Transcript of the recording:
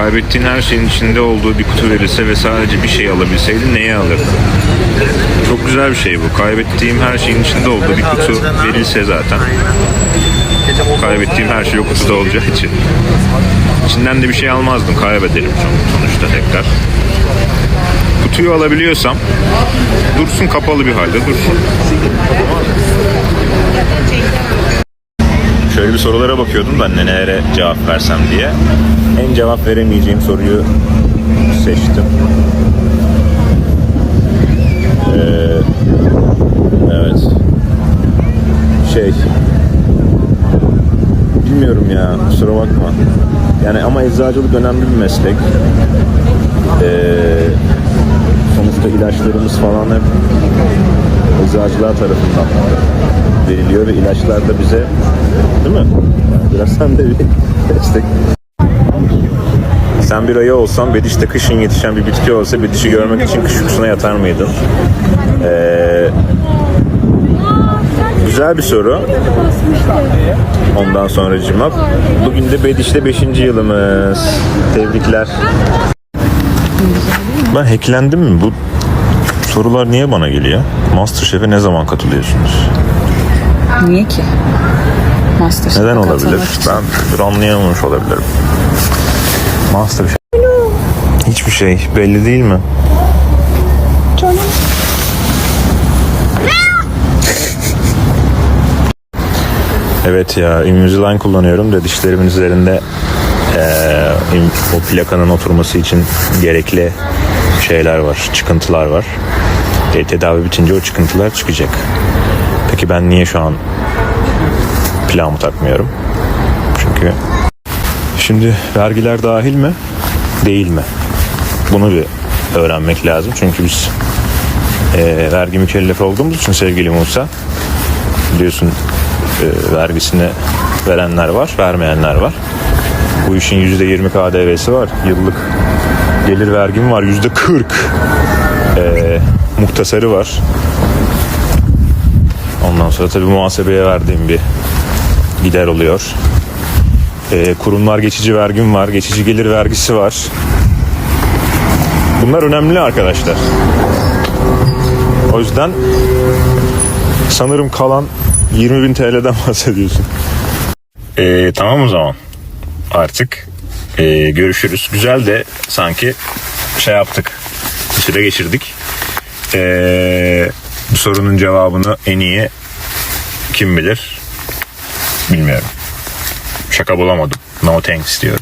Kaybettiğin her şeyin içinde olduğu bir kutu verilse ve sadece bir şey alabilseydin neyi alırdın? Çok güzel bir şey bu. Kaybettiğim her şeyin içinde olduğu bir kutu verilse zaten. Kaybettiğim her şey o kutuda olacağı için. İçinden de bir şey almazdım. Kaybederim son- sonuçta tekrar. Kutuyu alabiliyorsam dursun kapalı bir halde dursun. Şöyle bir sorulara bakıyordum de nelere cevap versem diye. En cevap veremeyeceğim soruyu seçtim. Ee, evet. Şey. Bilmiyorum ya kusura bakma. Yani ama eczacılık önemli bir meslek. Ee, sonuçta ilaçlarımız falan hep eczacılar tarafından veriliyor ve ilaçlar da bize değil mi? Biraz sen de bir destek. Sen bir ayı olsan Bediş'te kışın yetişen bir bitki olsa Bediş'i görmek için kış uykusuna yatar mıydın? Ee, güzel bir soru. Ondan sonra cimap. Bugün de Bediş'te 5. yılımız. Tebrikler. Ben hacklendim mi? Bu sorular niye bana geliyor? Masterchef'e ne zaman katılıyorsunuz? Niye ki? Masterchef'e Neden olabilir? Ben bir anlayamamış olabilirim. Masterchef. Hiçbir şey belli değil mi? Evet ya Invisalign kullanıyorum da dişlerimin üzerinde im- o plakanın oturması için gerekli şeyler var, çıkıntılar var. E, tedavi bitince o çıkıntılar çıkacak. Peki ben niye şu an plağımı takmıyorum? Çünkü şimdi vergiler dahil mi? Değil mi? Bunu bir öğrenmek lazım. Çünkü biz e, vergi mükellefi olduğumuz için sevgili Musa biliyorsun e, vergisini verenler var, vermeyenler var. Bu işin %20 KDV'si var. Yıllık gelir vergim var. %40 e, muhtasarı var. Ondan sonra tabii muhasebeye verdiğim bir gider oluyor. E, kurumlar geçici vergim var. Geçici gelir vergisi var. Bunlar önemli arkadaşlar. O yüzden sanırım kalan 20 bin TL'den bahsediyorsun. Ee, tamam o zaman. Artık ee, görüşürüz. Güzel de sanki şey yaptık. Bir süre geçirdik. Ee, bu sorunun cevabını en iyi kim bilir? Bilmiyorum. Şaka bulamadım. No thanks diyorum.